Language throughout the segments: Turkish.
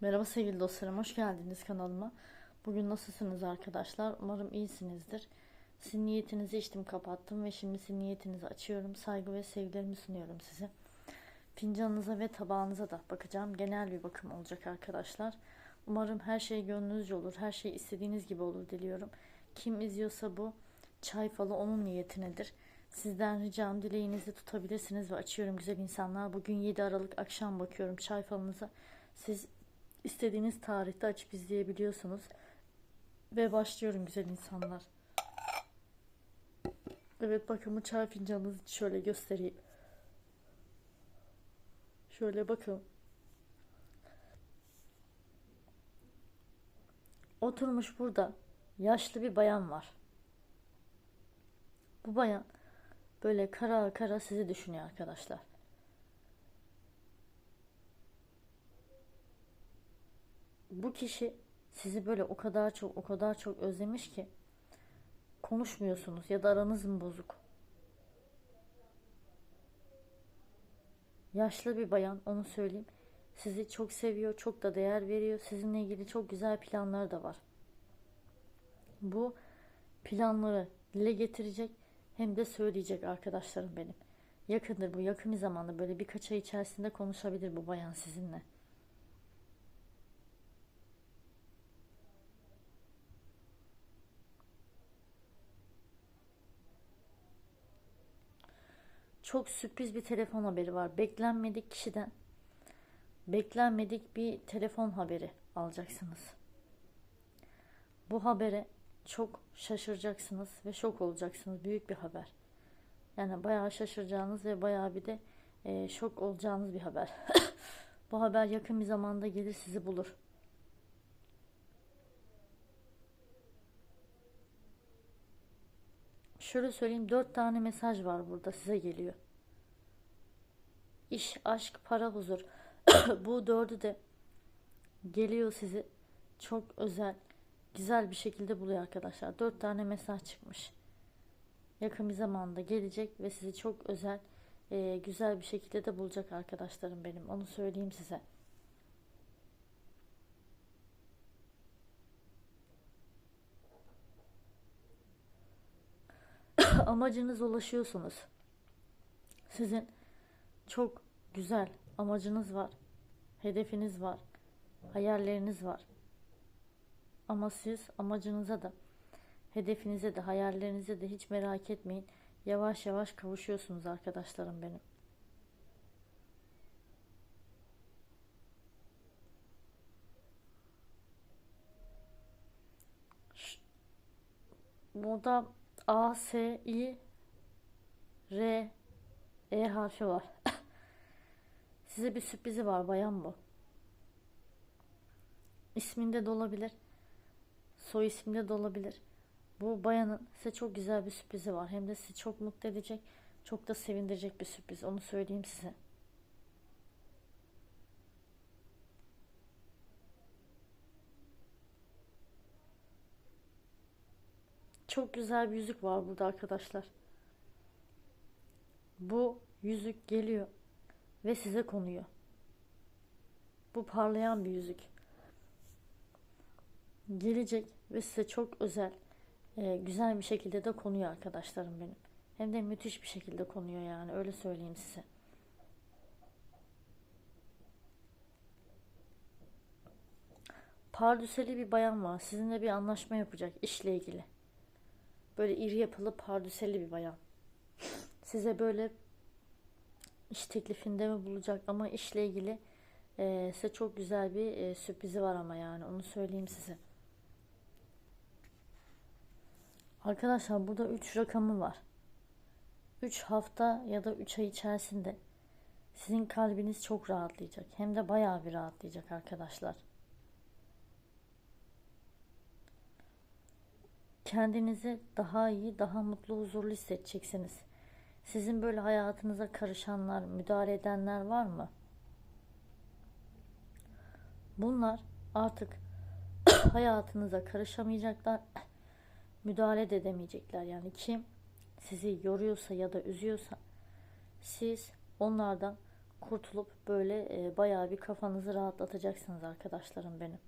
Merhaba sevgili dostlarım, hoş geldiniz kanalıma. Bugün nasılsınız arkadaşlar? Umarım iyisinizdir. Sizin niyetinizi içtim kapattım ve şimdi sizin niyetinizi açıyorum. Saygı ve sevgilerimi sunuyorum size. Fincanınıza ve tabağınıza da bakacağım. Genel bir bakım olacak arkadaşlar. Umarım her şey gönlünüzce olur, her şey istediğiniz gibi olur diliyorum. Kim izliyorsa bu çay falı onun niyetinedir. Sizden ricam dileğinizi tutabilirsiniz ve açıyorum güzel insanlar. Bugün 7 Aralık akşam bakıyorum çay falınıza. Siz istediğiniz tarihte açıp izleyebiliyorsunuz. Ve başlıyorum güzel insanlar. Evet bakın bu çay fincanınızı şöyle göstereyim. Şöyle bakın. Oturmuş burada yaşlı bir bayan var. Bu bayan böyle kara kara sizi düşünüyor arkadaşlar. Bu kişi sizi böyle o kadar çok o kadar çok özlemiş ki konuşmuyorsunuz ya da aranız mı bozuk? Yaşlı bir bayan onu söyleyeyim. Sizi çok seviyor, çok da değer veriyor. Sizinle ilgili çok güzel planları da var. Bu planları dile getirecek hem de söyleyecek arkadaşlarım benim. Yakındır bu yakın bir zamanda böyle birkaç ay içerisinde konuşabilir bu bayan sizinle. Çok sürpriz bir telefon haberi var. Beklenmedik kişiden beklenmedik bir telefon haberi alacaksınız. Bu habere çok şaşıracaksınız ve şok olacaksınız. Büyük bir haber. Yani bayağı şaşıracağınız ve bayağı bir de e, şok olacağınız bir haber. Bu haber yakın bir zamanda gelir sizi bulur. Şöyle söyleyeyim dört tane mesaj var burada size geliyor. İş, aşk, para, huzur. Bu dördü de geliyor sizi çok özel, güzel bir şekilde buluyor arkadaşlar. Dört tane mesaj çıkmış. Yakın bir zamanda gelecek ve sizi çok özel, güzel bir şekilde de bulacak arkadaşlarım benim. Onu söyleyeyim size. Amacınız ulaşıyorsunuz. Sizin çok güzel amacınız var. Hedefiniz var. Hayalleriniz var. Ama siz amacınıza da hedefinize de hayallerinize de hiç merak etmeyin. Yavaş yavaş kavuşuyorsunuz arkadaşlarım benim. Burada A, S, I, R, E harfi var. Size bir sürprizi var bayan bu. İsminde de olabilir. Soy isminde de olabilir. Bu bayanın size çok güzel bir sürprizi var. Hem de sizi çok mutlu edecek, çok da sevindirecek bir sürpriz. Onu söyleyeyim size. Çok güzel bir yüzük var burada arkadaşlar. Bu yüzük geliyor ve size konuyor. Bu parlayan bir yüzük. Gelecek ve size çok özel, e, güzel bir şekilde de konuyor arkadaşlarım benim. Hem de müthiş bir şekilde konuyor yani öyle söyleyeyim size. Pardüseli bir bayan var. Sizinle bir anlaşma yapacak işle ilgili. Böyle iri yapılı pardüseli bir bayan. Size böyle iş teklifinde mi bulacak ama işle ilgili e, size çok güzel bir e, sürprizi var ama yani onu söyleyeyim size. Arkadaşlar burada 3 rakamı var. 3 hafta ya da 3 ay içerisinde sizin kalbiniz çok rahatlayacak. Hem de bayağı bir rahatlayacak arkadaşlar. Kendinizi daha iyi, daha mutlu, huzurlu hissedeceksiniz. Sizin böyle hayatınıza karışanlar, müdahale edenler var mı? Bunlar artık hayatınıza karışamayacaklar, müdahale de edemeyecekler. Yani kim sizi yoruyorsa ya da üzüyorsa siz onlardan kurtulup böyle e, bayağı bir kafanızı rahatlatacaksınız arkadaşlarım benim.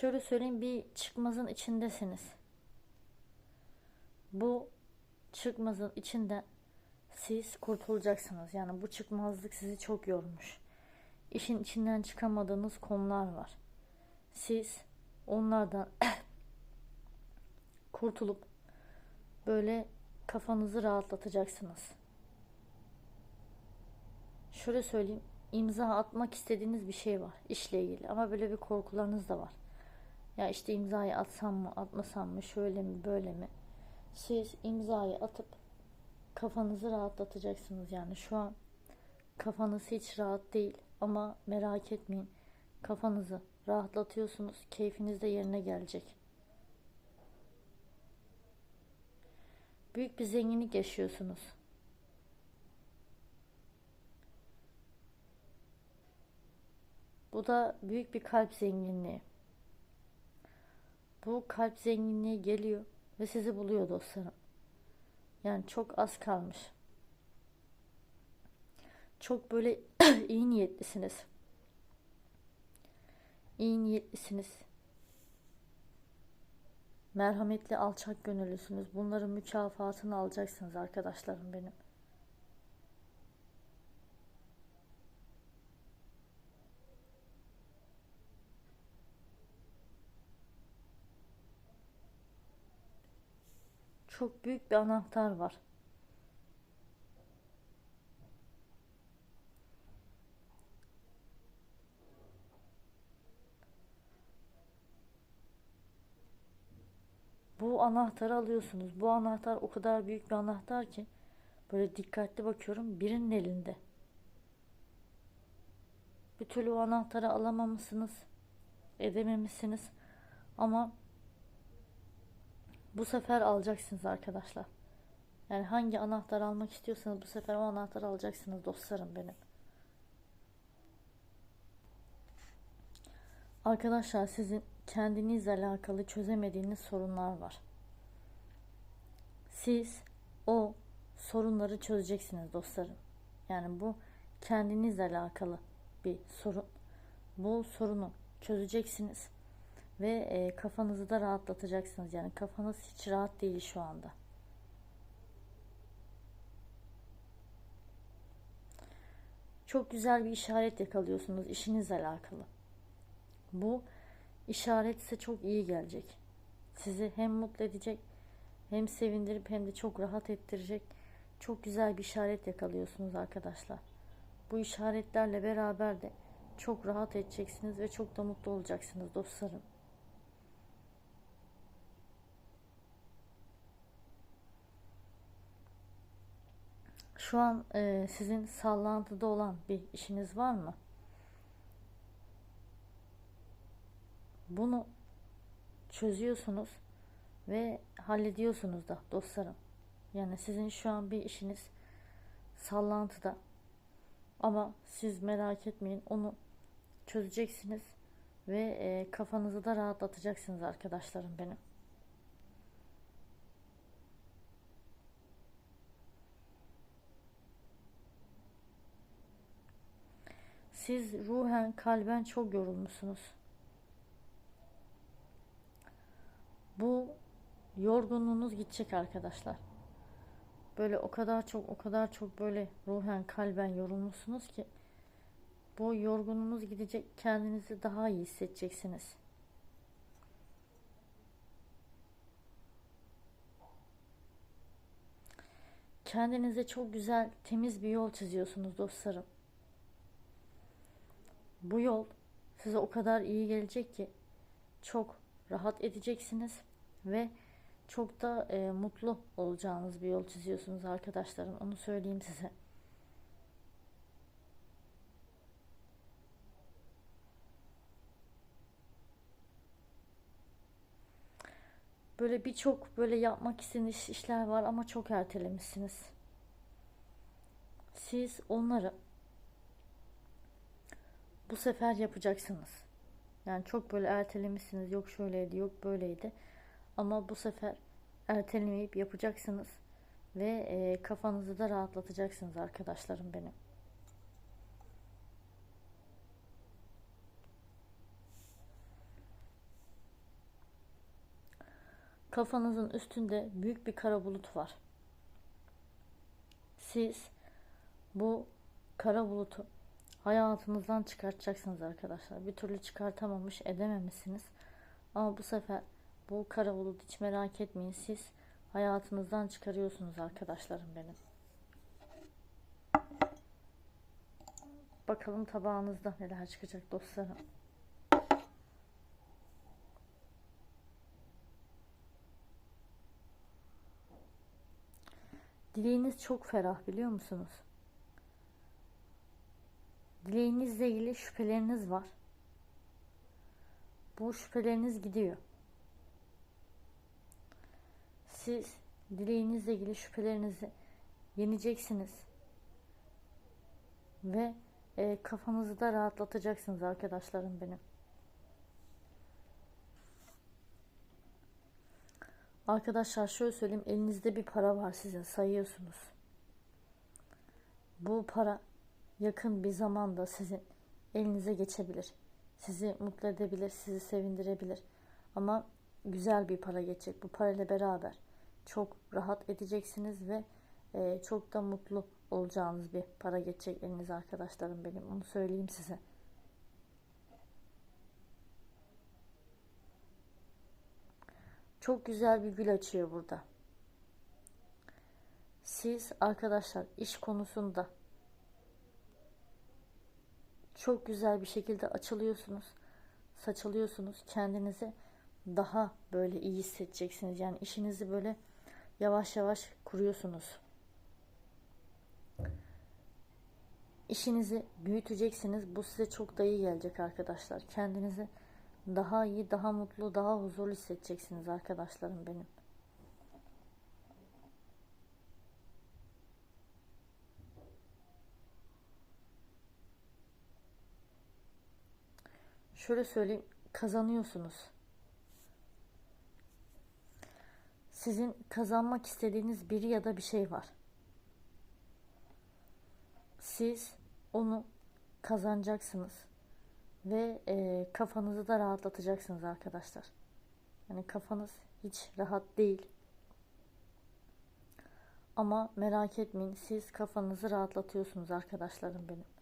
Şöyle söyleyeyim bir çıkmazın içindesiniz. Bu çıkmazın içinde siz kurtulacaksınız. Yani bu çıkmazlık sizi çok yormuş. İşin içinden çıkamadığınız konular var. Siz onlardan kurtulup böyle kafanızı rahatlatacaksınız. Şöyle söyleyeyim, imza atmak istediğiniz bir şey var işle ilgili ama böyle bir korkularınız da var. Ya işte imzayı atsam mı, atmasam mı, şöyle mi, böyle mi? Siz imzayı atıp kafanızı rahatlatacaksınız yani şu an kafanız hiç rahat değil ama merak etmeyin. Kafanızı rahatlatıyorsunuz. Keyfiniz de yerine gelecek. Büyük bir zenginlik yaşıyorsunuz. Bu da büyük bir kalp zenginliği. Bu kalp zenginliği geliyor ve sizi buluyor dostlarım. Yani çok az kalmış. Çok böyle iyi niyetlisiniz. İyi niyetlisiniz. Merhametli, alçak gönüllüsünüz. Bunların mükafatını alacaksınız arkadaşlarım benim. Çok büyük bir anahtar var. Bu anahtarı alıyorsunuz. Bu anahtar o kadar büyük bir anahtar ki böyle dikkatli bakıyorum birinin elinde. Bir türlü o anahtarı alamamışsınız, edememişsiniz ama bu sefer alacaksınız arkadaşlar. Yani hangi anahtar almak istiyorsanız bu sefer o anahtarı alacaksınız dostlarım benim. Arkadaşlar sizin kendinizle alakalı çözemediğiniz sorunlar var. Siz o sorunları çözeceksiniz dostlarım. Yani bu kendinizle alakalı bir sorun. Bu sorunu çözeceksiniz ve e, kafanızı da rahatlatacaksınız. Yani kafanız hiç rahat değil şu anda. Çok güzel bir işaret yakalıyorsunuz işinizle alakalı. Bu işaret size çok iyi gelecek. Sizi hem mutlu edecek, hem sevindirip hem de çok rahat ettirecek. Çok güzel bir işaret yakalıyorsunuz arkadaşlar. Bu işaretlerle beraber de çok rahat edeceksiniz ve çok da mutlu olacaksınız dostlarım. Şu an e, sizin sallantıda olan bir işiniz var mı? Bunu çözüyorsunuz ve hallediyorsunuz da dostlarım. Yani sizin şu an bir işiniz sallantıda. Ama siz merak etmeyin onu çözeceksiniz ve e, kafanızı da rahatlatacaksınız arkadaşlarım benim. Siz ruhen, kalben çok yorulmuşsunuz. Bu yorgunluğunuz gidecek arkadaşlar. Böyle o kadar çok o kadar çok böyle ruhen, kalben yorulmuşsunuz ki bu yorgunluğunuz gidecek. Kendinizi daha iyi hissedeceksiniz. Kendinize çok güzel, temiz bir yol çiziyorsunuz dostlarım. Bu yol size o kadar iyi gelecek ki çok rahat edeceksiniz ve çok da e, mutlu olacağınız bir yol çiziyorsunuz arkadaşlarım. Onu söyleyeyim size. Böyle birçok böyle yapmak istediğiniz işler var ama çok ertelemişsiniz. Siz onları bu sefer yapacaksınız. Yani çok böyle ertelemişsiniz. Yok şöyleydi, yok böyleydi. Ama bu sefer ertelemeyip yapacaksınız ve e, kafanızı da rahatlatacaksınız arkadaşlarım benim. Kafanızın üstünde büyük bir kara bulut var. Siz bu kara bulutu hayatınızdan çıkartacaksınız arkadaşlar. Bir türlü çıkartamamış edememişsiniz. Ama bu sefer bu kara bulut hiç merak etmeyin. Siz hayatınızdan çıkarıyorsunuz arkadaşlarım benim. Bakalım tabağınızda neler çıkacak dostlarım. Dileğiniz çok ferah biliyor musunuz? Dileğinizle ilgili şüpheleriniz var. Bu şüpheleriniz gidiyor. Siz dileğinizle ilgili şüphelerinizi yeneceksiniz. Ve e, kafanızı da rahatlatacaksınız arkadaşlarım benim. Arkadaşlar şöyle söyleyeyim elinizde bir para var sizin sayıyorsunuz. Bu para yakın bir zamanda sizin elinize geçebilir. Sizi mutlu edebilir, sizi sevindirebilir. Ama güzel bir para geçecek. Bu parayla beraber çok rahat edeceksiniz ve e, çok da mutlu olacağınız bir para geçecek elinize arkadaşlarım benim. Onu söyleyeyim size. Çok güzel bir gül açıyor burada. Siz arkadaşlar iş konusunda çok güzel bir şekilde açılıyorsunuz. Saçılıyorsunuz. Kendinizi daha böyle iyi hissedeceksiniz. Yani işinizi böyle yavaş yavaş kuruyorsunuz. İşinizi büyüteceksiniz. Bu size çok da iyi gelecek arkadaşlar. Kendinizi daha iyi, daha mutlu, daha huzurlu hissedeceksiniz arkadaşlarım benim. Şöyle söyleyeyim, kazanıyorsunuz. Sizin kazanmak istediğiniz biri ya da bir şey var. Siz onu kazanacaksınız ve e, kafanızı da rahatlatacaksınız arkadaşlar. Yani kafanız hiç rahat değil. Ama merak etmeyin siz kafanızı rahatlatıyorsunuz arkadaşlarım benim.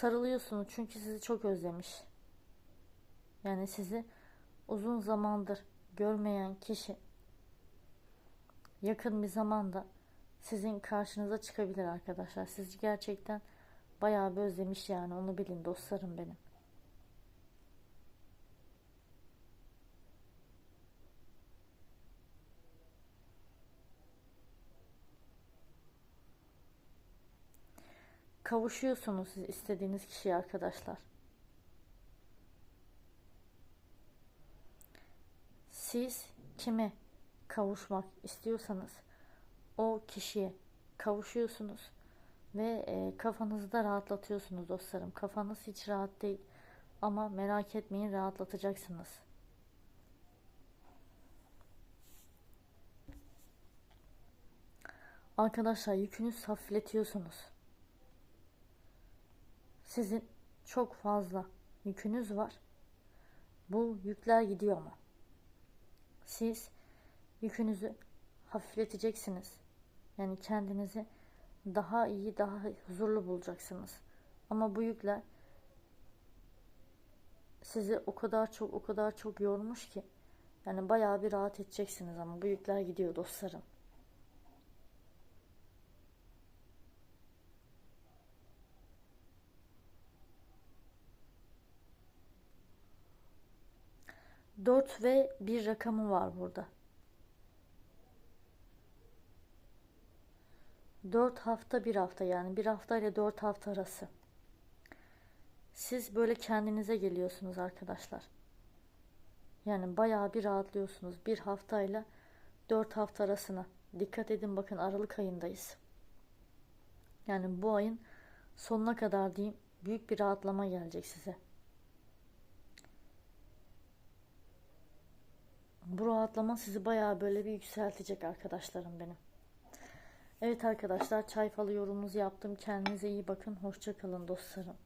Sarılıyorsunuz çünkü sizi çok özlemiş. Yani sizi uzun zamandır görmeyen kişi yakın bir zamanda sizin karşınıza çıkabilir arkadaşlar. Sizi gerçekten bayağı bir özlemiş yani onu bilin dostlarım benim. Kavuşuyorsunuz siz istediğiniz kişiye arkadaşlar. Siz kime kavuşmak istiyorsanız o kişiye kavuşuyorsunuz ve e, kafanızı da rahatlatıyorsunuz dostlarım. Kafanız hiç rahat değil ama merak etmeyin rahatlatacaksınız. Arkadaşlar yükünüz hafifletiyorsunuz. Sizin çok fazla yükünüz var. Bu yükler gidiyor ama. Siz yükünüzü hafifleteceksiniz. Yani kendinizi daha iyi, daha huzurlu bulacaksınız. Ama bu yükler sizi o kadar çok, o kadar çok yormuş ki yani bayağı bir rahat edeceksiniz ama bu yükler gidiyor dostlarım. Dört ve bir rakamı var burada. 4 hafta bir hafta yani bir hafta ile 4 hafta arası. Siz böyle kendinize geliyorsunuz arkadaşlar. Yani bayağı bir rahatlıyorsunuz. Bir haftayla 4 hafta arasına. Dikkat edin bakın Aralık ayındayız. Yani bu ayın sonuna kadar diyeyim büyük bir rahatlama gelecek size. Bu rahatlama sizi bayağı böyle bir yükseltecek arkadaşlarım benim. Evet arkadaşlar çay falı yorumunuzu yaptım. Kendinize iyi bakın. Hoşça kalın dostlarım.